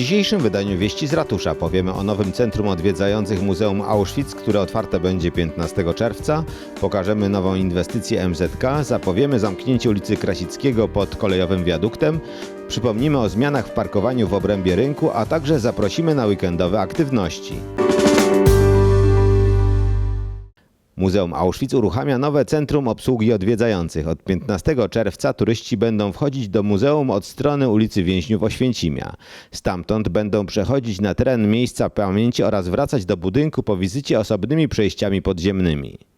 dzisiejszym wydaniu Wieści z Ratusza powiemy o nowym centrum odwiedzających Muzeum Auschwitz, które otwarte będzie 15 czerwca. Pokażemy nową inwestycję MZK, zapowiemy zamknięcie ulicy Krasickiego pod kolejowym wiaduktem, przypomnimy o zmianach w parkowaniu w obrębie rynku, a także zaprosimy na weekendowe aktywności. Muzeum Auschwitz uruchamia nowe centrum obsługi odwiedzających. Od 15 czerwca turyści będą wchodzić do muzeum od strony ulicy Więźniów Oświęcimia. Stamtąd będą przechodzić na teren miejsca pamięci oraz wracać do budynku po wizycie osobnymi przejściami podziemnymi.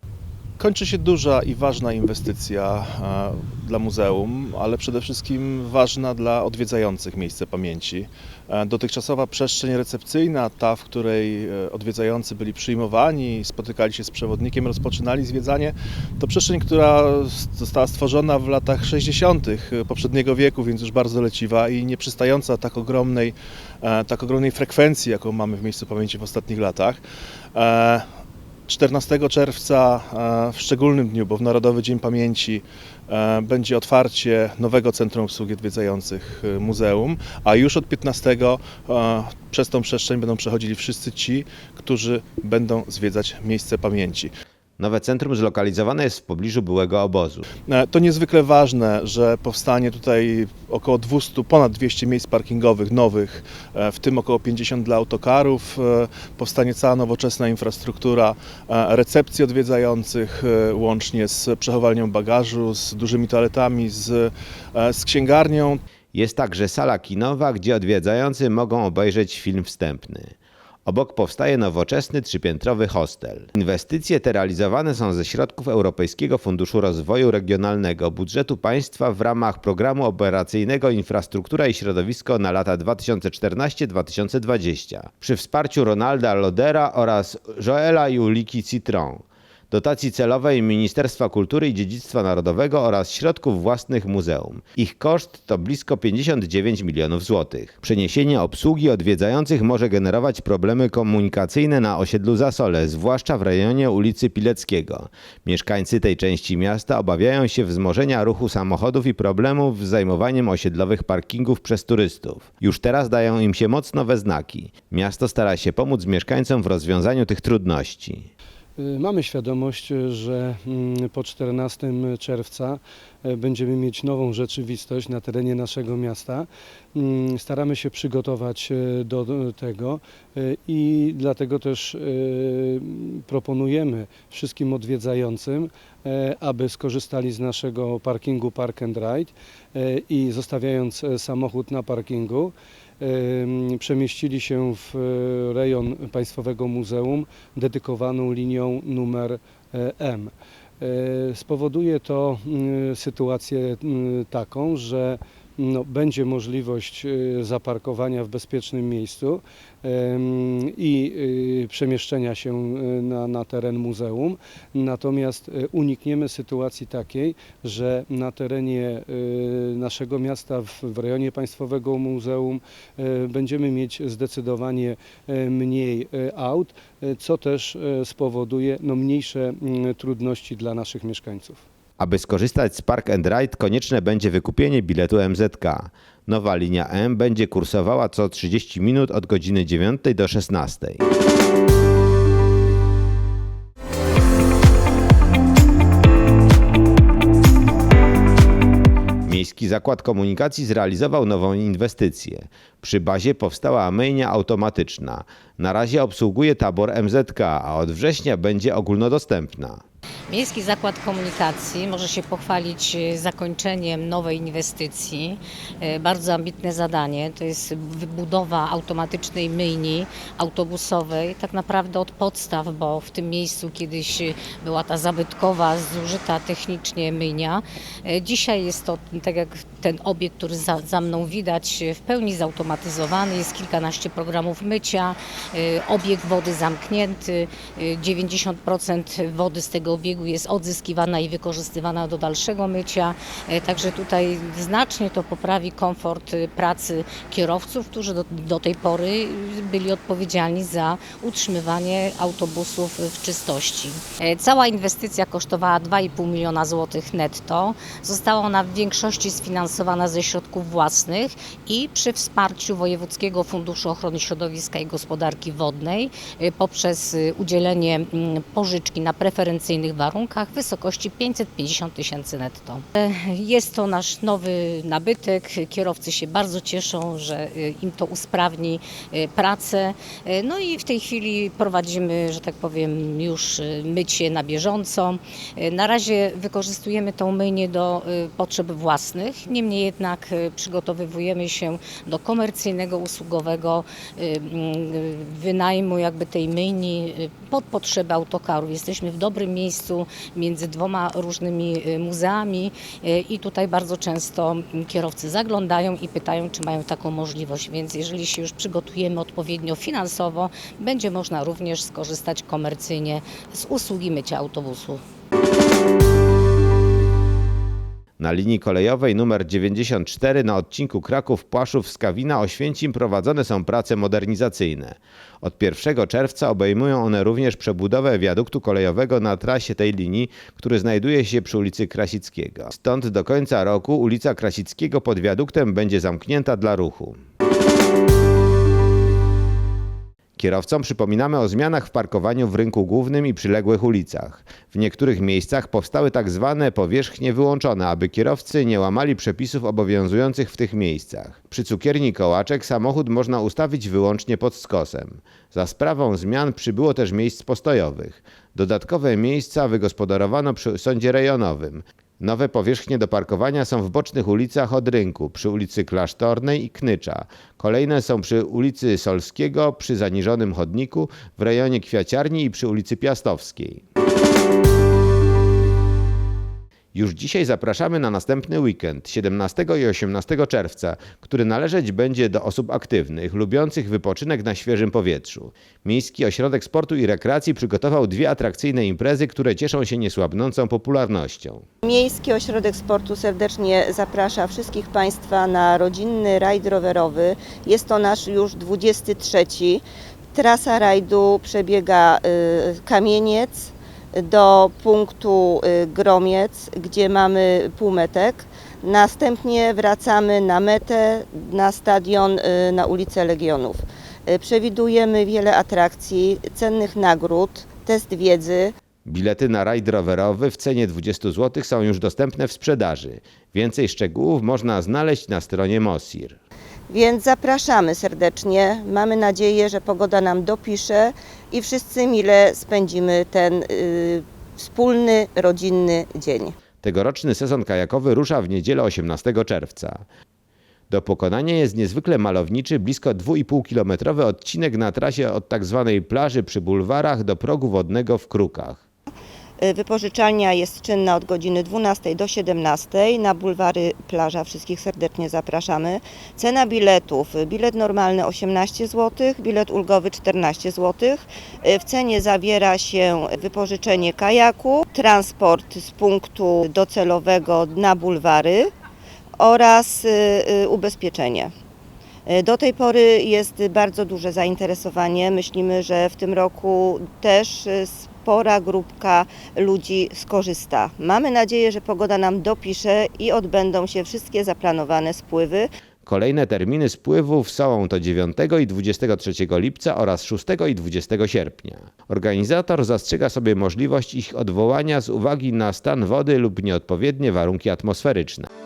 Kończy się duża i ważna inwestycja e, dla muzeum, ale przede wszystkim ważna dla odwiedzających miejsce pamięci. E, Dotychczosowa przestrzeń recepcyjna, ta, w której e, odwiedzający byli przyjmowani, spotykali się z przewodnikiem, rozpoczynali zwiedzanie, to przestrzeń, która została stworzona w latach 60. poprzedniego wieku, więc już bardzo leciwa i nie przystająca tak ogromnej, tak ogromnej frekwencji, jaką mamy w miejscu pamięci w ostatnich latach. E, 14 czerwca e, w szczególnym dniu, bo w Narodowy Dzień Pamięci e, będzie otwarcie nowego Centrum Obsługi Odwiedzających e, Muzeum, a już od 15 e, przez tą przestrzeń będą przechodzili wszyscy ci, którzy będą zwiedzać miejsce pamięci. Nowe centrum zlokalizowane jest w pobliżu byłego obozu. E, To niezwykle ważne, że powstanie tutaj około 200, ponad 200 miejsc parkingowych nowych, e, w tym około 50 dla autokarów. e, Powstanie cała nowoczesna infrastruktura recepcji odwiedzających, łącznie z przechowalnią bagażu, z dużymi toaletami, z, z księgarnią. Jest także sala kinowa, gdzie odwiedzający mogą obejrzeć film wstępny. Obok powstaje nowoczesny trzypiętrowy hostel. Inwestycje te realizowane są ze środków Europejskiego Funduszu Rozwoju Regionalnego budżetu państwa w ramach programu operacyjnego Infrastruktura i Środowisko na lata 2014-2020 przy wsparciu Ronalda Lodera oraz Joela Juliki Citron dotacji celowej Ministerstwa Kultury i Dziedzictwa Narodowego oraz środków własnych muzeum. Ich koszt to blisko 59 milionów złotych. Przeniesienie obsługi odwiedzających może generować problemy komunikacyjne na osiedlu Zasole, zwłaszcza w rejonie ulicy Pileckiego. Mieszkańcy tej części miasta obawiają się wzmożenia ruchu samochodów i problemów z zajmowaniem osiedlowych parkingów przez turystów. Już teraz dają im się mocno we znaki. Miasto stara się pomóc mieszkańcom w rozwiązaniu tych trudności. Y, Mamy świadomość, y, że mm, po 14 czerwca y, będziemy mieć nową rzeczywistość na terenie naszego miasta. Mm, Staramy się przygotować do tego i dlatego też proponujemy wszystkim odwiedzającym, aby skorzystali z naszego parkingu Park and Ride i zostawiając e, samochód na parkingu, przemieścili się w e, rejon Państwowego Muzeum dedykowaną linią numer e, M. E, Spowoduje to sytuację taką, że no, będzie możliwość e, zaparkowania w bezpiecznym miejscu i e, przemieszczenia się e, na, na teren muzeum. Natomiast unikniemy sytuacji takiej, że na terenie naszego miasta, w, w rejonie Państwowego Muzeum, będziemy mieć zdecydowanie mniej aut, co też spowoduje no, mniejsze mm, trudności dla naszych mieszkańców. Aby skorzystać z Park and Ride konieczne będzie wykupienie biletu MZK. Nowa linia M będzie kursowała co 30 minut od godziny 9 do 16. Miejski Zakład Komunikacji zrealizował nową inwestycję. Przy bazie powstała myjnia automatyczna. Na razie obsługuje tabor MZK, a od września będzie ogólnodostępna. Miejski Zakład Komunikacji może się pochwalić e, zakończeniem nowej inwestycji. E, Bardzo ambitne zadanie to jest wybudowa automatycznej myjni autobusowej, tak naprawdę od podstaw, bo w tym miejscu kiedyś e, była ta zabytkowa, zużyta technicznie myjnia. Dzisiaj jest to, tak jak ten obiekt, który za, za mną widać, w pełni zautomatyzowany. Jest kilkanaście programów mycia, obieg wody zamknięty, e, 90% wody z tego obiegu jest odzyskiwana i wykorzystywana do dalszego mycia. E, Także tutaj znacznie to poprawi komfort e, pracy kierowców, którzy do, do tej pory byli odpowiedzialni za utrzymywanie autobusów w czystości. E, Cała inwestycja kosztowała 2,5 miliona złotych netto. Została ona w większości sfinansowana ze środków własnych i przy wsparciu Wojewódzkiego Funduszu Ochrony Środowiska i Gospodarki Wodnej poprzez udzielenie mm, pożyczki na warunkach w wysokości 550 tysięcy netto. E, Jest to nasz nowy nabytek. Kierowcy się bardzo cieszą, że e, im to usprawni e, pracę. No i w tej chwili prowadzimy, że tak powiem, już mycie na bieżąco. Na razie wykorzystujemy tą myjnię do potrzeb własnych, niemniej jednak przygotowujemy się do komercyjnego, usługowego wynajmu jakby tej myjni pod potrzeby autokarów. Jesteśmy w dobrym miejscu między dwoma różnymi e, muzeami e, i tutaj bardzo często kierowcy zaglądają i pytają, czy mają taką możliwość, więc jeżeli się już przygotujemy odpowiednio finansowo, będzie można również skorzystać komercyjnie z usługi mycia autobusu. Na linii kolejowej nr 94 na odcinku Kraków-Płaszów-Skawina Oświęcim prowadzone są prace modernizacyjne. Od 1 czerwca obejmują one również przebudowę wiaduktu kolejowego na trasie tej linii, który znajduje się przy ulicy Krasickiego. Stąd do końca roku ulica Krasickiego pod wiaduktem będzie zamknięta dla ruchu. Kierowcom przypominamy o zmianach w parkowaniu w rynku głównym i przyległych ulicach. W niektórych miejscach powstały tak zwane powierzchnie wyłączone, aby kierowcy nie łamali przepisów obowiązujących w tych miejscach. Przy cukierni Kołaczek samochód można ustawić wyłącznie pod skosem. Za sprawą zmian przybyło też miejsc postojowych. Dodatkowe miejsca wygospodarowano przy sądzie rejonowym. Nowe powierzchnie do parkowania są w bocznych ulicach od rynku, przy ulicy Klasztornej i Knycza. Kolejne są przy ulicy Solskiego, przy zaniżonym chodniku, w rejonie Kwiaciarni i przy ulicy Piastowskiej. Już dzisiaj zapraszamy na następny weekend, 17 i 18 czerwca, który należeć będzie do osób aktywnych, lubiących wypoczynek na świeżym powietrzu. Miejski Ośrodek Sportu i Rekreacji przygotował dwie atrakcyjne imprezy, które cieszą się niesłabnącą popularnością. Miejski Ośrodek Sportu serdecznie zaprasza wszystkich Państwa na rodzinny rajd rowerowy. Jest to nasz już 23. Trasa rajdu przebiega y, Kamieniec do punktu y, Gromiec, gdzie mamy półmetek. Następnie wracamy na metę, na stadion y, na ulicę Legionów. Y, Przewidujemy wiele atrakcji, cennych nagród, test wiedzy, Bilety na rajd rowerowy w cenie 20 zł są już dostępne w sprzedaży. Więcej szczegółów można znaleźć na stronie Mosir. Więc zapraszamy serdecznie. Mamy nadzieję, że pogoda nam dopisze i wszyscy mile spędzimy ten y, wspólny, rodzinny dzień. Tegoroczny sezon kajakowy rusza w niedzielę 18 czerwca. Do pokonania jest niezwykle malowniczy, blisko 2,5-kilometrowy odcinek na trasie od tzw. plaży przy bulwarach do progu wodnego w Krukach. Y, Wypożyczalnia jest czynna od godziny 12 do 17. Na bulwary plaża wszystkich serdecznie zapraszamy. Cena biletów. Bilet normalny 18 zł, bilet ulgowy 14 zł. Y, W cenie zawiera się wypożyczenie kajaku, transport z punktu docelowego na bulwary oraz y, ubezpieczenie. Do tej pory jest bardzo duże zainteresowanie. Myślimy, że w tym roku też y, spora grupka ludzi skorzysta. Mamy nadzieję, że pogoda nam dopisze i odbędą się wszystkie zaplanowane spływy. Kolejne terminy spływów są to 9 i 23 lipca oraz 6 i 20 sierpnia. Organizator zastrzega sobie możliwość ich odwołania z uwagi na stan wody lub nieodpowiednie warunki atmosferyczne.